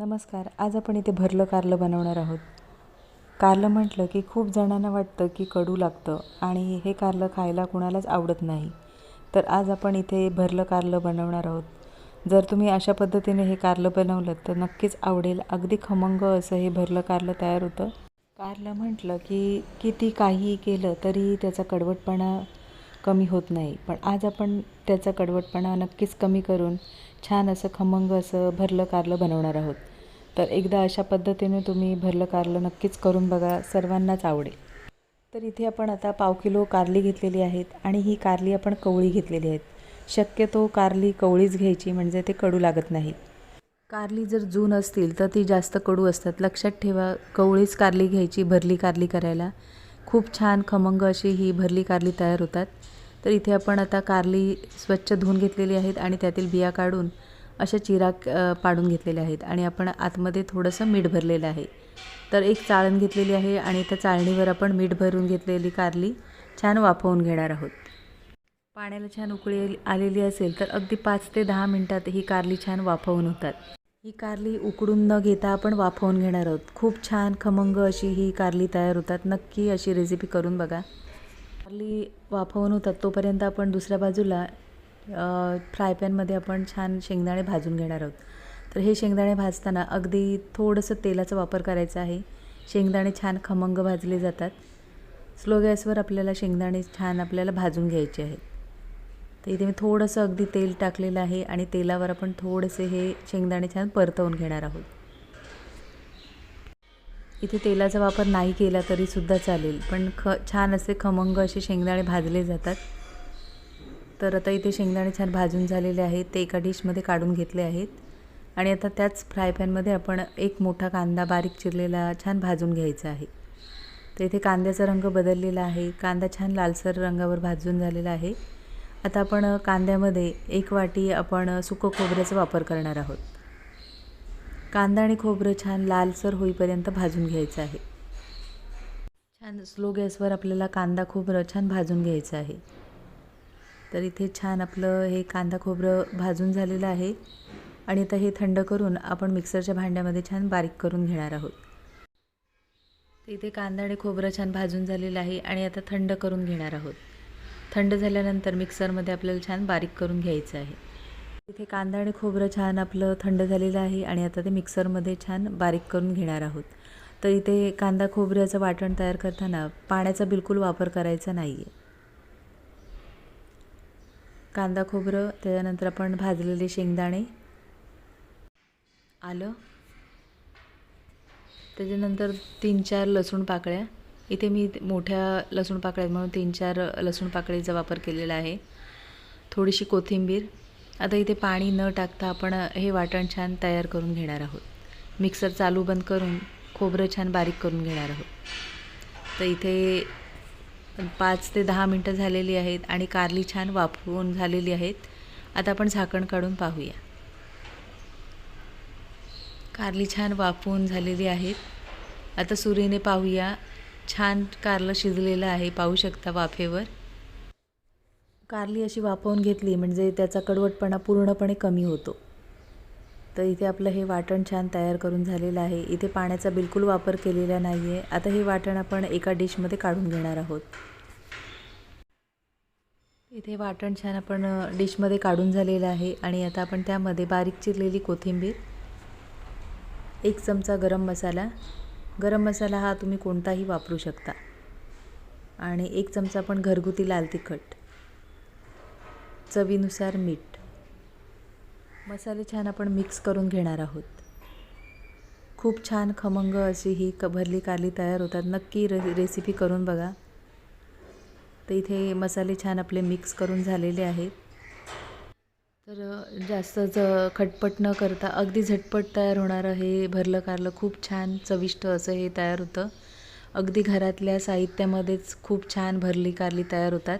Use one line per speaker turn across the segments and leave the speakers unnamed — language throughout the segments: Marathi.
नमस्कार आज आपण इथे भरलं कारलं बनवणार आहोत. कारलं म्हटलं की खूप जणांना वाटतं की कडू लागतं आणि हे कारलं खायला कुणालाच आवडत नाही. तर आज आपण इथे भरलं कारलं बनवणार आहोत. जर तुम्ही अशा पद्धतीने हे कारलं बनवलं तर नक्कीच आवडेल. अगदी खमंग असं हे भरलं कारलं तयार होतं. कारलं म्हटलं की किती काहीही केलं तरी त्याचा कडवटपणा कमी होत नाही. पण आज आपण त्याचा कडवटपणा नक्कीच कमी करून छान असं खमंग असं भरलं कारलं बनवणार आहोत. तर एकदा अशा पद्धतीने तुम्ही भरलं कारलं नक्कीच करून बघा. सर्वांनाच आवडेल. तर इथे आपण आता पाव किलो कारली घेतलेली आहेत आणि ही कारली आपण कवळी घेतलेली आहेत. शक्यतो कारली कवळीच घ्यायची म्हणजे ते कडू लागत नाही कारली जर जून असतील तर ती जास्त कडू असतात. लक्षात ठेवा कवळीच कारली घ्यायची भरली कारली करायला. खूप छान खमंग अशी ही भरली कारली तयार होतात. तर इथे आपण आता कारली स्वच्छ धुवून घेतलेली आहेत आणि त्यातील बिया काढून अशा चिरा पाडून घेतलेल्या आहेत आणि आपण आतमध्ये थोडंसं मीठ भरलेलं आहे. तर एक चाळण घेतलेली आहे आणि त्या चाळणीवर आपण मीठ भरून घेतलेली कारली छान वाफवून घेणार आहोत. पाण्याला छान उकळी आलेली असेल तर अगदी पाच ते दहा मिनटात ही कारली छान वाफवून होतात. ही कारली उकडून न घेता आपण वाफवून घेणार आहोत. खूप छान खमंग अशी ही कारली तयार होतात. नक्की अशी रेसिपी करून बघा. कारली वाफवून होतात तोपर्यंत आपण दुसऱ्या बाजूला फ्राय पॅनमध्ये आपण छान शेंगदाणे भाजून घेणार आहोत. तर हे शेंगदाणे भाजताना अगदी थोडंसं तेलाचा वापर करायचा आहे. शेंगदाणे छान खमंग भाजले जातात. स्लो गॅसवर आपल्याला शेंगदाणे छान आपल्याला भाजून घ्यायचे आहेत. तर इथे मी थोडंसं अगदी तेल टाकलेलं आहे आणि तेलावर आपण थोडेसे हे शेंगदाणे छान परतवून घेणार आहोत. इथे तेलाचा वापर नाही केला तरीसुद्धा चालेल पण ख छान असे खमंग असे शेंगदाणे भाजले जातात. तर आता इथे शेंगदाणे छान भाजून झालेले आहेत. ते एका डिशमध्ये काढून घेतले आहेत. आणि आता त्याच फ्राय पॅनमध्ये आपण एक मोठा कांदा बारीक चिरलेला छान भाजून घ्यायचा आहे. तर इथे कांद्याचा रंग बदललेला आहे. कांदा छान लालसर रंगावर भाजून झालेला आहे. आता आपण कांद्यामध्ये एक वाटी आपण सुकं खोबऱ्याचा वापर करणार आहोत. कांदा आणि खोबरं छान लालसर होईपर्यंत भाजून घ्यायचं आहे. छान स्लो गॅसवर आपल्याला कांदा खोबरं छान भाजून घ्यायचं आहे. तर इथे छान आपलं हे कांदा खोबरं भाजून झालेलं आहे. आणि आता हे थंड करून आपण मिक्सरच्या भांड्यामध्ये छान बारीक करून घेणार आहोत. इथे कांदा आणि खोबरं छान भाजून झालेलं आहे आणि आता थंड करून घेणार आहोत. थंड झाल्यानंतर मिक्सरमध्ये आपल्याला छान बारीक करून घ्यायचं आहे. इथे कांदा आणि खोबरं छान आपलं थंड झालेलं आहे आणि आता ते मिक्सरमध्ये छान बारीक करून घेणार आहोत. तर इथे कांदा खोबऱ्याचं वाटण तयार करताना पाण्याचा बिलकुल वापर करायचा नाही आहे कांदा खोबरं त्याच्यानंतर आपण भाजलेले शेंगदाणे. आलं. त्याच्यानंतर तीन चार लसूण पाकळ्या. इथे मी मोठ्या लसूण पाकळ्या म्हणून तीन चार लसूण पाकळीचा वापर केलेला आहे. थोडीशी कोथिंबीर. आता इथे पाणी न टाकता आपण हे वाटण छान तयार करून घेणार आहोत. मिक्सर चालू बंद करून खोबरं छान बारीक करून घेणार आहोत. तर इथे पाच ते दहा मिनटं झालेली आहेत आणि कारली छान वाफवून झालेली आहेत. आता आपण झाकण काढून पाहूया. कारली छान वाफवून झालेली आहेत. आता सुरीने पाहूया. छान कारलं शिजलेलं आहे. पाहू शकता वाफेवर. कारली अशी वाफवून घेतली म्हणजे त्याचा कडवटपणा पूर्णपणे कमी होतो. तर इथे आपलं हे वाटण छान तयार करून झालेलं आहे. इथे पाण्याचा बिलकुल वापर केलेला नाही आहे आता हे वाटण आपण एका डिशमध्ये काढून घेणार आहोत. इथे वाटण छान आपण डिशमध्ये काढून झालेलं आहे आणि आता आपण त्यामध्ये बारीक चिरलेली कोथिंबीर एक चमचा गरम मसाला. गरम मसाला हा तुम्ही कोणताही वापरू शकता. आणि एक चमचा आपण घरगुती लाल तिखट. चवीनुसार मीठ. मसाले छान आपण मिक्स करून घेणार आहोत. खूप छान खमंग अशी ही क भरली कारली तयार होतात. नक्की रे रेसिपी करून बघा. तर इथे मसाले छान आपले मिक्स करून झालेले आहेत. तर जास्त ज खटपट न करता अगदी झटपट तयार होणारं हे भरलं कारलं. खूप छान चविष्ट असं हे तयार होतं. अगदी घरातल्या साहित्यामध्येच खूप छान भरली कारली तयार होतात.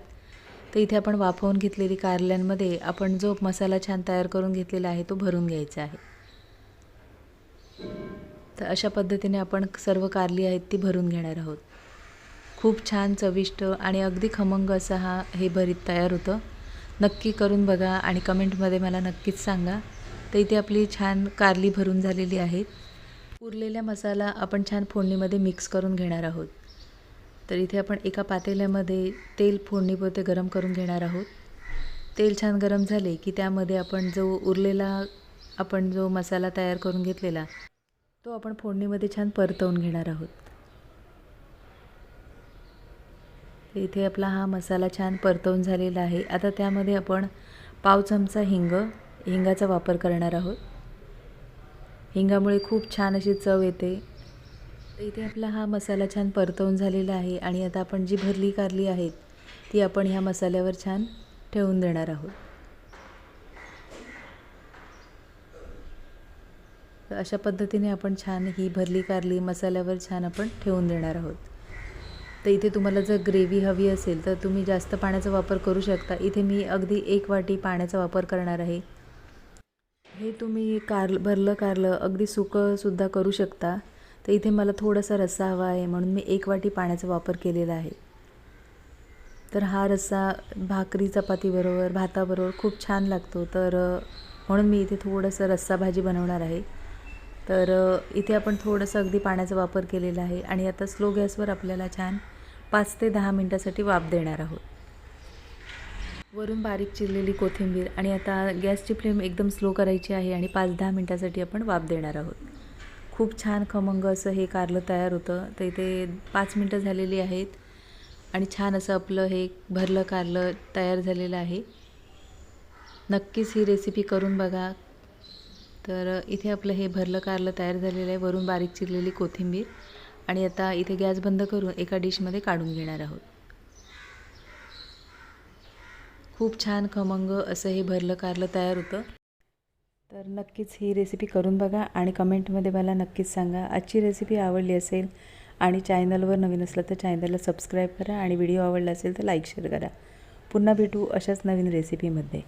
तर इथे आपण वाफवून घेतलेली कारल्यांमध्ये आपण जो मसाला छान तयार करून घेतलेला आहे तो भरून घ्यायचा आहे. तर अशा पद्धतीने आपण सर्व कारली आहेत ती भरून घेणार आहोत. खूप छान चविष्ट आणि अगदी खमंग असा हा हे भरीत तयार होतं. नक्की करून बघा आणि कमेंटमध्ये मला नक्कीच सांगा. तर इथे आपली छान कारली भरून झालेली आहेत. उरलेला मसाला आपण छान फोडणीमध्ये मिक्स करून घेणार आहोत. तर इथे आपण एका पातेल्यामध्ये तेल फोडणीपुरते गरम करून घेणार आहोत. तेल छान गरम झाले की त्यामध्ये आपण जो उरलेला आपण जो मसाला तयार करून घेतलेला तो आपण फोडणीमध्ये छान परतवून घेणार आहोत. इथे आपला हा मसाला छान परतवून झालेला आहे. आता त्यामध्ये आपण पाव चमचा हिंग हिंगाचा वापर करणार आहोत. हिंगामुळे खूप छान अशी चव येते. तर इथे आपला हा मसाला छान परतवून झालेला आहे आणि आता आपण जी भरली कारली आहेत ती आपण ह्या मसाल्यावर छान ठेवून देणार आहोत. अशा पद्धतीने आपण छान ही भरली कारली मसाल्यावर छान आपण ठेवून देणार आहोत. तर इथे तुम्हाला जर ग्रेव्ही हवी असेल तर तुम्ही जास्त पाण्याचा वापर करू शकता. इथे मी अगदी एक वाटी पाण्याचा वापर करणार आहे. हे तुम्ही कार भरलं कारलं अगदी सुकंसुद्धा करू शकता. तर इथे मला थोडासा रस्सा हवा आहे म्हणून मी एक वाटी पाण्याचा वापर केलेला आहे. तर हा रस्सा भाकरी चपातीबरोबर भाताबरोबर खूप छान लागतो. तर म्हणून मी इथे थोडंसं रस्सा भाजी बनवणार आहे. तर इथे आपण थोडंसं अगदी पाण्याचा वापर केलेला आहे आणि आता स्लो गॅसवर आपल्याला छान पाच ते दहा मिनटासाठी वाफ देणार आहोत. वरून बारीक चिरलेली कोथिंबीर आणि आता गॅसची फ्लेम एकदम स्लो करायची आहे आणि पाच दहा मिनटासाठी आपण वाफ देणार आहोत. खूप छान खमंग असं हे कारलं तयार होतं. तर इथे पाच मिनटं झालेली आहेत आणि छान असं आपलं हे भरलं कारलं तयार झालेलं आहे. नक्कीच ही रेसिपी करून बघा. तर इथे आपलं हे भरलं कारलं तयार झालेलं आहे. वरून बारीक चिरलेली कोथिंबीर आणि आता इथे गॅस बंद करून एका डिशमध्ये काढून घेणार आहोत. खूप छान खमंग असं हे भरलं कारलं तयार होतं. तर नक्कीच ही रेसिपी करून बघा आणि कमेंटमध्ये मला नक्कीच सांगा. आजची रेसिपी आवडली असेल आणि चॅनलवर नवीन असलं तर चॅनलला सबस्क्राईब करा आणि व्हिडिओ आवडला असेल तर लाईक शेअर करा. पुन्हा भेटू अशाच नवीन रेसिपीमध्ये